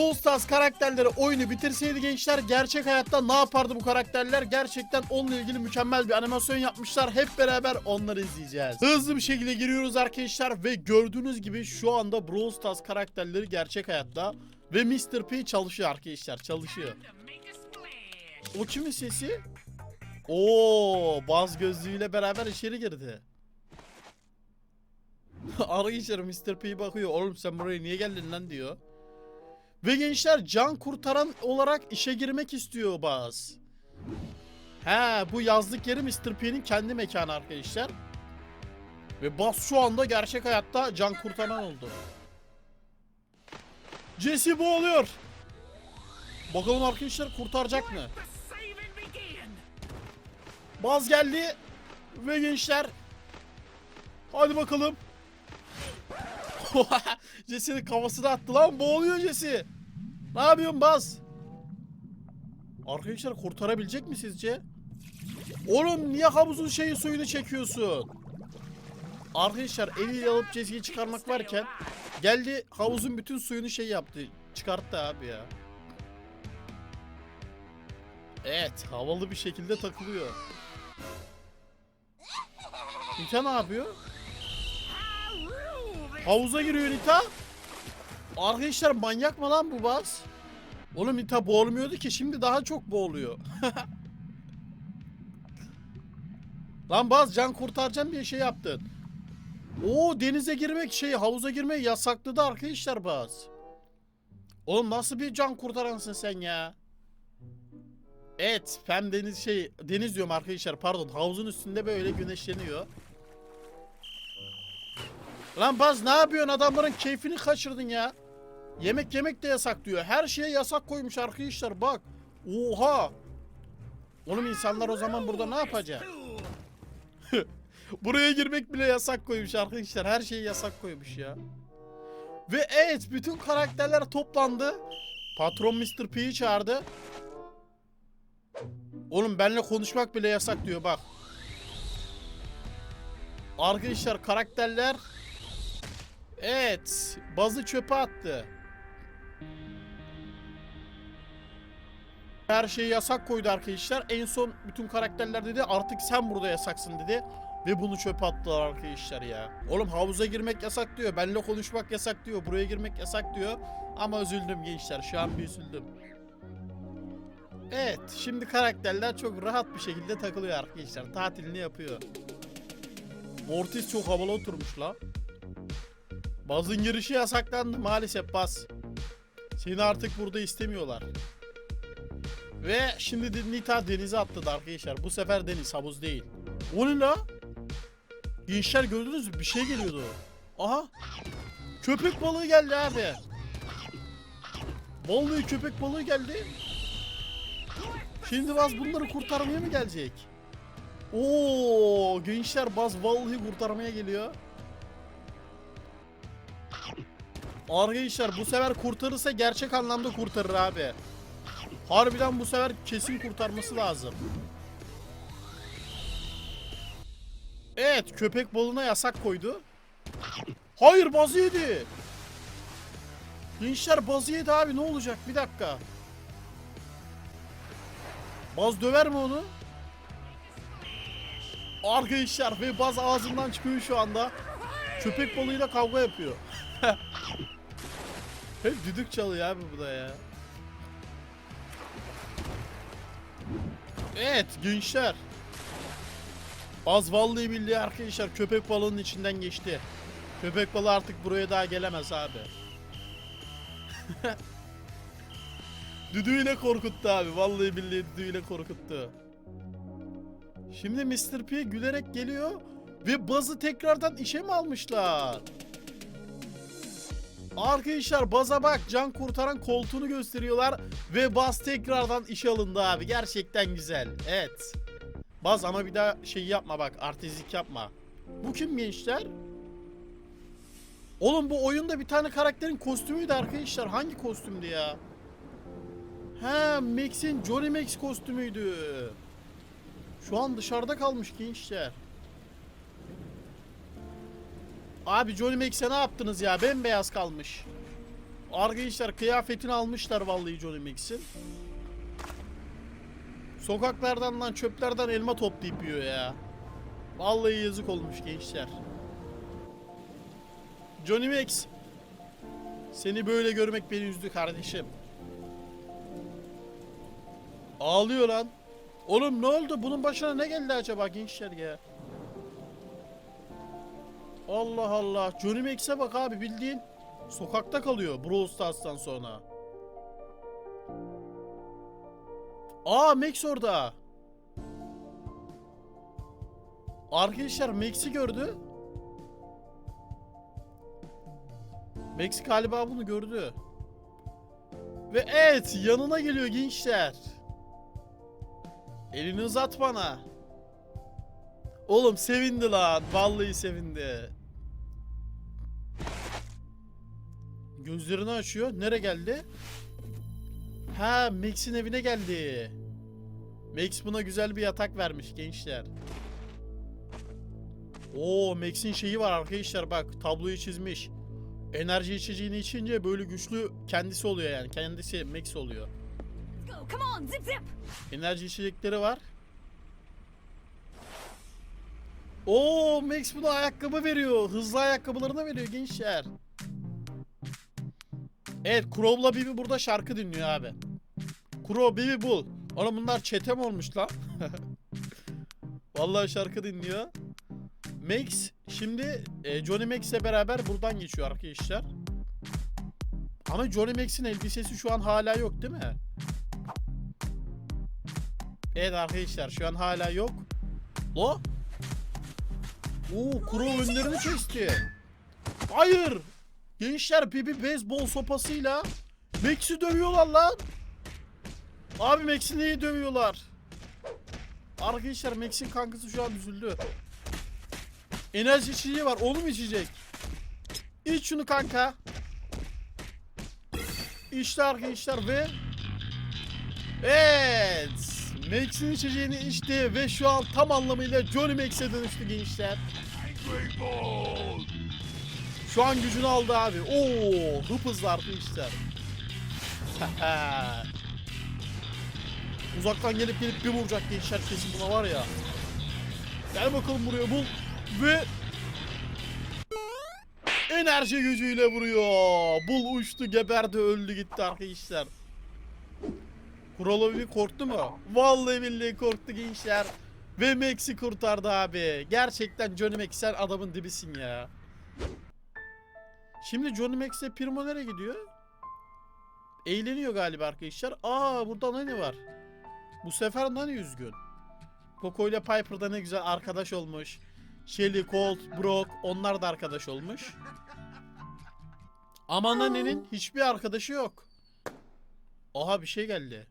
Brawl Stars karakterleri oyunu bitirseydi gençler gerçek hayatta ne yapardı bu karakterler? Gerçekten onunla ilgili mükemmel bir animasyon yapmışlar. Hep beraber onları izleyeceğiz. Hızlı bir şekilde giriyoruz arkadaşlar ve gördüğünüz gibi şu anda Brawl Stars karakterleri gerçek hayatta ve Mr. P çalışıyor arkadaşlar çalışıyor. O kimin sesi? Oo, baz gözlüğüyle beraber içeri girdi. Arkadaşlar Mr. P bakıyor. Oğlum sen buraya niye geldin lan diyor. Ve gençler can kurtaran olarak işe girmek istiyor Baz. He bu yazlık yeri Mr. P'nin kendi mekanı arkadaşlar. Ve Baz şu anda gerçek hayatta can kurtaran oldu. Jesse boğuluyor. Bakalım arkadaşlar kurtaracak mı? Baz geldi. Ve gençler. Hadi bakalım. Jesse'nin kafasına attı lan. Boğuluyor Jesse. Ne yapıyorsun Baz? Arkadaşlar kurtarabilecek mi sizce? Oğlum niye havuzun şeyi suyunu çekiyorsun? Arkadaşlar eliyle alıp Jesse'yi çıkarmak varken geldi havuzun bütün suyunu şey yaptı. Çıkarttı abi ya. Evet havalı bir şekilde takılıyor. Nita ne yapıyor? Havuza giriyor Nita. Arkadaşlar manyak mı lan bu baz? Oğlum Nita boğulmuyordu ki şimdi daha çok boğuluyor. lan baz can kurtaracağım diye şey yaptın. Oo denize girmek şey havuza girmeyi yasakladı arkadaşlar baz. Oğlum nasıl bir can kurtaransın sen ya? Evet, Pem deniz şey deniz diyorum arkadaşlar pardon havuzun üstünde böyle güneşleniyor. Lan Baz ne yapıyorsun adamların keyfini kaçırdın ya. Yemek yemek de yasak diyor. Her şeye yasak koymuş arkadaşlar bak. Oha. Oğlum insanlar o zaman burada ne yapacak? Buraya girmek bile yasak koymuş arkadaşlar. Her şeyi yasak koymuş ya. Ve evet bütün karakterler toplandı. Patron Mr. P'yi çağırdı. Oğlum benimle konuşmak bile yasak diyor bak. Arkadaşlar karakterler Evet, bazı çöpe attı. Her şeyi yasak koydu arkadaşlar. En son bütün karakterler dedi artık sen burada yasaksın dedi. Ve bunu çöpe attılar arkadaşlar ya. Oğlum havuza girmek yasak diyor. Benimle konuşmak yasak diyor. Buraya girmek yasak diyor. Ama üzüldüm gençler. Şu an bir üzüldüm. Evet. Şimdi karakterler çok rahat bir şekilde takılıyor arkadaşlar. Tatilini yapıyor. Mortis çok havalı oturmuş la. Bazın girişi yasaklandı maalesef Baz. Seni artık burada istemiyorlar. Ve şimdi Nita denize atladı arkadaşlar. Bu sefer deniz havuz değil. O ne la? Gençler gördünüz mü? Bir şey geliyordu. Aha. Köpek balığı geldi abi. Vallahi köpek balığı geldi. Şimdi Baz bunları kurtarmaya mı gelecek? Oo, gençler Baz vallahi kurtarmaya geliyor. Arkadaşlar bu sefer kurtarırsa gerçek anlamda kurtarır abi. Harbiden bu sefer kesin kurtarması lazım. Evet köpek balığına yasak koydu. Hayır bazı yedi. Gençler bazı yedi abi ne olacak bir dakika. Baz döver mi onu? Arkadaşlar ve baz ağzından çıkıyor şu anda. Köpek balığıyla kavga yapıyor. Hep düdük çalıyor abi bu da ya. Evet gençler. Az vallahi billahi arkadaşlar köpek balığının içinden geçti. Köpek balığı artık buraya daha gelemez abi. düdüğüyle korkuttu abi. Vallahi billahi düdüğüyle korkuttu. Şimdi Mr. P gülerek geliyor ve Buzz'ı tekrardan işe mi almışlar? Arkadaşlar Baz'a bak can kurtaran koltuğunu gösteriyorlar ve Baz tekrardan işe alındı abi. Gerçekten güzel. Evet. Baz ama bir daha şey yapma bak artistlik yapma. Bu kim gençler? Oğlum bu oyunda bir tane karakterin kostümüydü arkadaşlar. Hangi kostümdü ya? He Max'in Johnny Max kostümüydü. Şu an dışarıda kalmış gençler. Abi Johnny Max'e ne yaptınız ya? Bembeyaz kalmış. Arkadaşlar kıyafetini almışlar vallahi Johnny Max'in. Sokaklardan lan çöplerden elma toplayıp yiyor ya. Vallahi yazık olmuş gençler. Johnny Max. Seni böyle görmek beni üzdü kardeşim. Ağlıyor lan. Oğlum ne oldu? Bunun başına ne geldi acaba gençler ya? Allah Allah. Johnny Max'e bak abi bildiğin sokakta kalıyor Brawl Stars'tan sonra. Aa Max orada. Arkadaşlar Max'i gördü. Max galiba bunu gördü. Ve evet yanına geliyor gençler. Elini uzat bana. Oğlum sevindi lan. Vallahi sevindi. Gözlerini açıyor. Nere geldi? Ha Max'in evine geldi. Max buna güzel bir yatak vermiş gençler. Oo Max'in şeyi var arkadaşlar bak tabloyu çizmiş. Enerji içeceğini içince böyle güçlü kendisi oluyor yani. Kendisi Max oluyor. Enerji içecekleri var. Oo Max buna ayakkabı veriyor. Hızlı ayakkabılarını veriyor gençler. Evet Crow'la Bibi burada şarkı dinliyor abi. Crow Bibi bul. Oğlum bunlar çetem olmuş lan. Vallahi şarkı dinliyor. Max şimdi e, Johnny Max'le beraber buradan geçiyor arkadaşlar. Ama Johnny Max'in elbisesi şu an hala yok değil mi? Evet arkadaşlar şu an hala yok. Lo. Oo kuru önlerini kesti. Hayır. Gençler Bibi beyzbol sopasıyla Max'i dövüyorlar lan. Abi Max'i neyi dövüyorlar? Arkadaşlar Max'in kankası şu an üzüldü. Enerji içeceği var onu mu içecek? İç şunu kanka. İşte arkadaşlar ve Evet. Max'in içeceğini içti ve şu an tam anlamıyla Johnny Max'e dönüştü gençler. Şu an gücünü aldı abi. Oo, hıp hızlı arkadaşlar. Uzaktan gelip gelip bir vuracak gençler kesin buna var ya. Gel bakalım buraya bul ve enerji gücüyle vuruyor. Bul uçtu, geberdi, öldü gitti arkadaşlar. Kuralovi korktu mu? Vallahi billahi korktu gençler. Ve Max'i kurtardı abi. Gerçekten Johnny Max sen adamın dibisin ya. Şimdi Johnny Max'le Primo nereye gidiyor? Eğleniyor galiba arkadaşlar. Aa burada Nani var. Bu sefer Nani üzgün. Coco ile Piper da ne güzel arkadaş olmuş. Shelly, Colt, Brock onlar da arkadaş olmuş. Ama Nani'nin hiçbir arkadaşı yok. Aha bir şey geldi.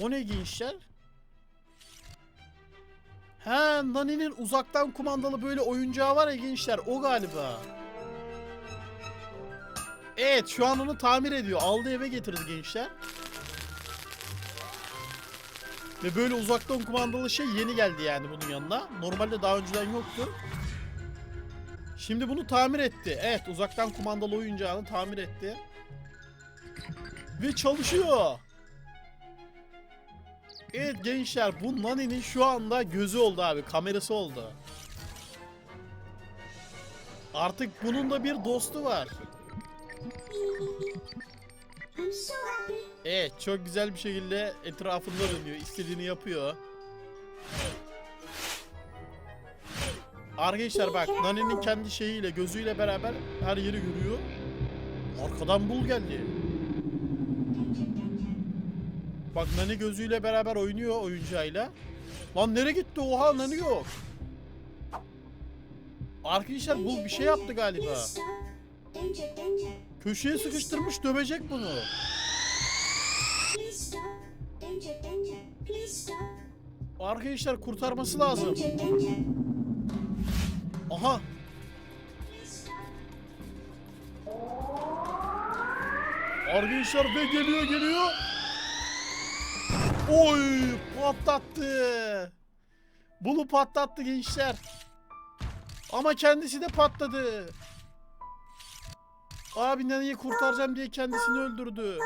O ne gençler? He Nani'nin uzaktan kumandalı böyle oyuncağı var ya gençler o galiba. Evet şu an onu tamir ediyor. Aldı eve getirdi gençler. Ve böyle uzaktan kumandalı şey yeni geldi yani bunun yanına. Normalde daha önceden yoktu. Şimdi bunu tamir etti. Evet uzaktan kumandalı oyuncağını tamir etti. Ve çalışıyor. Evet gençler bu Nani'nin şu anda gözü oldu abi. Kamerası oldu. Artık bunun da bir dostu var. Evet çok güzel bir şekilde etrafında dönüyor. istediğini yapıyor. Arkadaşlar bak Nani'nin kendi şeyiyle gözüyle beraber her yeri görüyor. Arkadan bul geldi. Bak Nani gözüyle beraber oynuyor oyuncağıyla. Lan nereye gitti? Oha Nani yok. Arkadaşlar bul bir şey yaptı galiba. Köşeye sıkıştırmış dövecek bunu. Arkadaşlar kurtarması lazım. Aha. Arkadaşlar ve geliyor geliyor. Oy patlattı. Bunu patlattı gençler. Ama kendisi de patladı. Abi Nani'yi kurtaracağım diye kendisini öldürdü.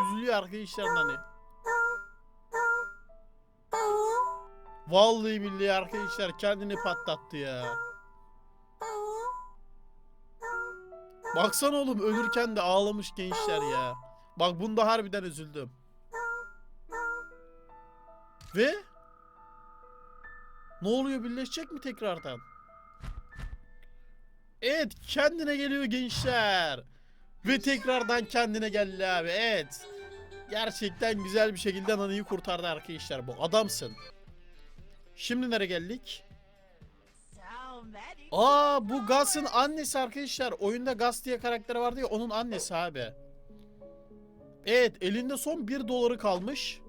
Üzülüyor arkadaşlar Nani. Vallahi billahi arkadaşlar kendini patlattı ya. Baksana oğlum ölürken de ağlamış gençler ya. Bak bunda harbiden üzüldüm. Ve ne oluyor birleşecek mi tekrardan? Evet kendine geliyor gençler. Ve tekrardan kendine geldi abi evet. Gerçekten güzel bir şekilde Nani'yi kurtardı arkadaşlar bu. Adamsın. Şimdi nereye geldik? Aa bu Gus'ın annesi arkadaşlar. Oyunda Gus diye karakteri vardı ya onun annesi abi. Evet elinde son 1 doları kalmış.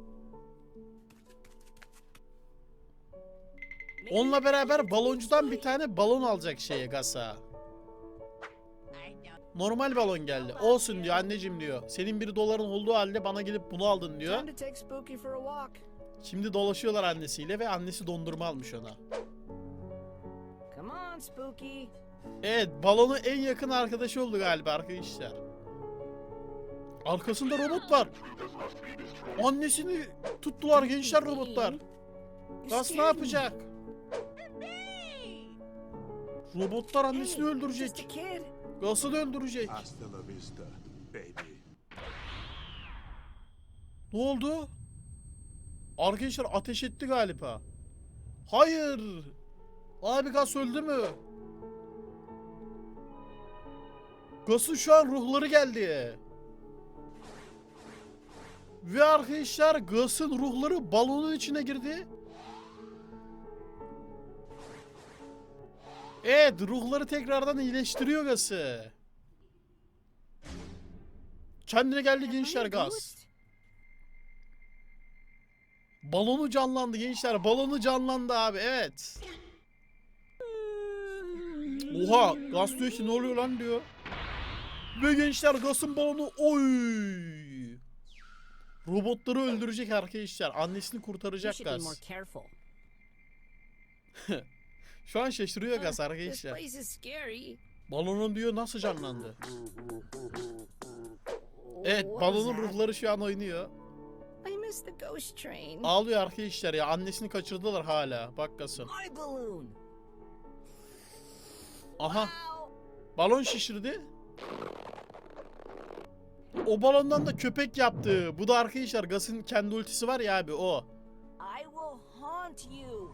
Onunla beraber baloncudan bir tane balon alacak şeye Gas'a. Normal balon geldi. Olsun diyor anneciğim diyor. Senin bir doların olduğu halde bana gelip bunu aldın diyor. Şimdi dolaşıyorlar annesiyle ve annesi dondurma almış ona. Evet balonu en yakın arkadaşı oldu galiba arkadaşlar. Arkasında robot var. Annesini tuttular gençler robotlar. Gas ne yapacak? Robotlar annesini Hey, öldürecek. Da öldürecek. Hasta la vista, baby. Ne oldu? Arkadaşlar ateş etti galiba. Hayır. Abi Gas öldü mü? Gas'ın şu an ruhları geldi. Ve arkadaşlar Gas'ın ruhları balonun içine girdi. Evet ruhları tekrardan iyileştiriyor Gas'ı. Kendine geldi gençler ghost. Balonu canlandı gençler. Balonu canlandı abi. Evet. Oha. Gaz diyor ki ne oluyor lan diyor. Ve gençler Gas'ın balonu oy. Robotları öldürecek arkadaşlar. Annesini kurtaracak Gaz. Şu an şaşırıyor Gaz This arkadaşlar. place is scary. Balonun diyor nasıl canlandı. Evet What balonun that? ruhları şu an oynuyor. I missed the ghost train. Ağlıyor arkadaşlar ya. Annesini kaçırdılar hala. Bak Gas'ın. My balloon. Aha. Balon şişirdi. O balondan da köpek yaptı. Bu da arkadaşlar Gas'ın kendi ultisi var ya abi o. I will haunt you.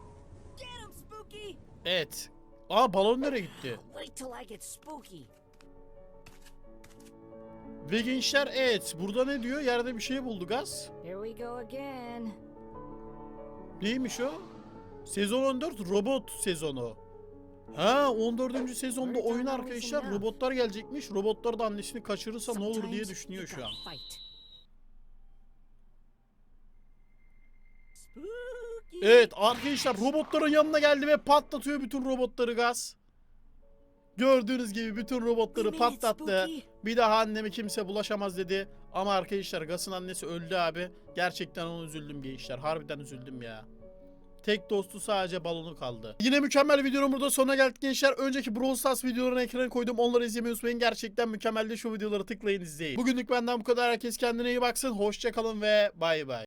Get him, Spooky. Evet. Aa balon nereye gitti? Ve gençler evet burada ne diyor? Yerde bir şey buldu again. Neymiş o? Sezon 14 robot sezonu. Ha 14. sezonda oyun arkadaşlar robotlar gelecekmiş. Robotlar da annesini kaçırırsa ne olur diye düşünüyor şu an. Evet arkadaşlar robotların yanına geldi ve patlatıyor bütün robotları gaz. Gördüğünüz gibi bütün robotları patlattı. Bir daha anneme kimse bulaşamaz dedi. Ama arkadaşlar Gas'ın annesi öldü abi. Gerçekten ona üzüldüm gençler. Harbiden üzüldüm ya. Tek dostu sadece balonu kaldı. Yine mükemmel videonun burada sonuna geldik gençler. Önceki Brawl Stars videolarını ekrana koydum. Onları izlemeyi unutmayın. Gerçekten mükemmeldi. Şu videoları tıklayın izleyin. Bugünlük benden bu kadar. Herkes kendine iyi baksın. Hoşçakalın ve bay bay.